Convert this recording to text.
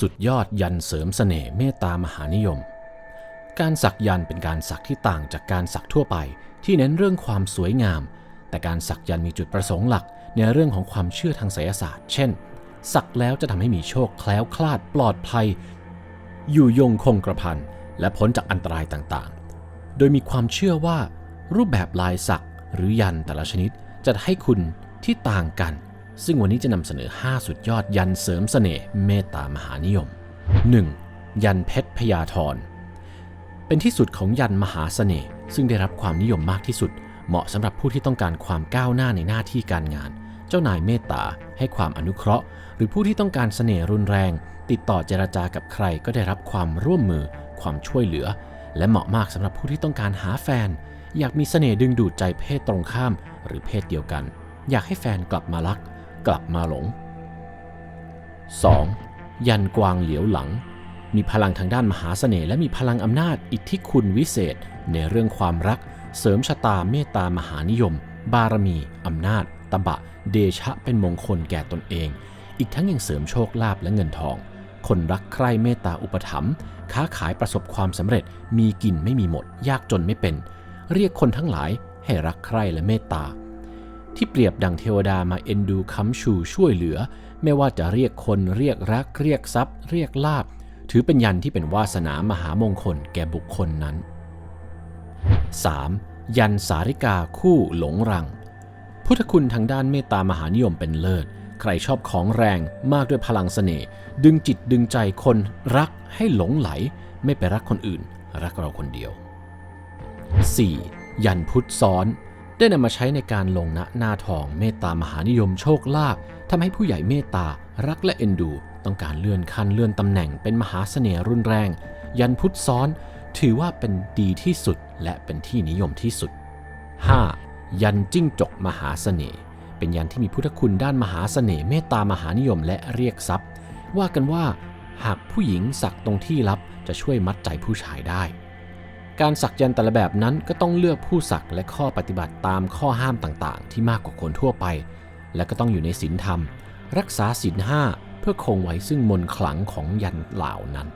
สุดยอดยันเสริมเสน่ห์เมตตามหานิยม การสักยันเป็นการสักที่ต่างจากการสักทั่วไป ที่เน้นเรื่องความสวยงาม แต่การสักยันมีจุดประสงค์หลัก ในเรื่องของความเชื่อทางไสยศาสตร์ เช่น สักแล้วจะทำให้มีโชคแคล้วคลาดปลอดภัย อยู่ยงคงกระพันและพ้นจากอันตรายต่างๆ โดยมีความเชื่อว่า รูปแบบลายสักหรือยันแต่ละชนิดจะให้คุณที่ต่างกัน ซึ่งวันนี้จะนำเสนอ 5 สุดยอดยันเสริมเสน่ห์เมตตามหานิยม 1. ยันเพชรพยาธรเป็นที่สุดของยันมหาเสน่ห์ซึ่งได้รับความนิยมมากที่สุด เหมาะสำหรับผู้ที่ต้องการความก้าวหน้าในหน้าที่การงาน เจ้านายเมตตาให้ความอนุเคราะห์ หรือผู้ที่ต้องการเสน่ห์รุนแรง ติดต่อเจรจากับใครก็ได้รับความร่วมมือ ความช่วยเหลือ และเหมาะมากสำหรับผู้ที่ต้องการหาแฟน อยากมีเสน่ห์ดึงดูดใจเพศตรงข้าม หรือเพศเดียวกัน อยากให้แฟนกลับมารัก กลับมาหลง 2. ยันกวางเหลียวหลัง มีพลังทางด้านมหาเสน่ห์และมีพลังอำนาจอิทธิคุณวิเศษ ในเรื่องความรัก เสริมชะตาเมตตามหานิยม บารมีอำนาจ ตบะ เดชะเป็นมงคลแก่ตนเอง อีกทั้งยังเสริมโชคลาภและเงินทอง คนรักใคร่เมตตาอุปถัมภ์ค้าขายประสบความสำเร็จ มีกินไม่มีหมด ยากจนไม่เป็น เรียกคนทั้งหลายให้รักใคร่และเมตตา ที่เปรียบดังเทวดามาเอ็นดูค้ำชูช่วยเหลือ ไม่ว่าจะเรียกคนเรียกรัก เรียกทรัพย์ เรียกลาบ ถือเป็นยันที่เป็นวาสนามหามงคลแก่บุคคลนั้น 3. ยันสาริกาคู่หลงรัง พุทธคุณทางด้านเมตตามหานิยมเป็นเลิศ ใครชอบของแรงมากด้วยพลังเสน่ห์ดึงจิตดึงใจคนรักให้หลงไหล ไม่ไปรักคนอื่น รักเราคนเดียว 4. ยันพุทธซ้อน ได้นำมาใช้ในการลงณหน้าทองเมตตามหานิยมโชคลาภทำให้ผู้ใหญ่เมตตารักและเอ็นดู ต้องการเลื่อนขั้นเลื่อนตำแหน่งเป็นมหาเสน่ห์รุนแรง ยันพุทธซ้อน ถือว่าเป็นดีที่สุดและเป็นที่นิยมที่สุด 5. ยันจิ้งจกมหาเสน่ห์เป็นยันที่มีพุทธคุณด้านมหาเสน่ห์เมตตามหานิยมและเรียกทรัพย์ ว่ากันว่า หากผู้หญิงสักตรงที่ลับจะช่วยมัดใจผู้ชายได้ การสักยันต์แต่ละแบบนั้นก็ต้องเลือกผู้สักและข้อปฏิบัติตามข้อห้ามต่างๆ ที่มากกว่าคนทั่วไป และก็ต้องอยู่ในศีลธรรม รักษาศีลห้าเพื่อคงไว้ซึ่งมนต์ขลังของยันต์เหล่านั้น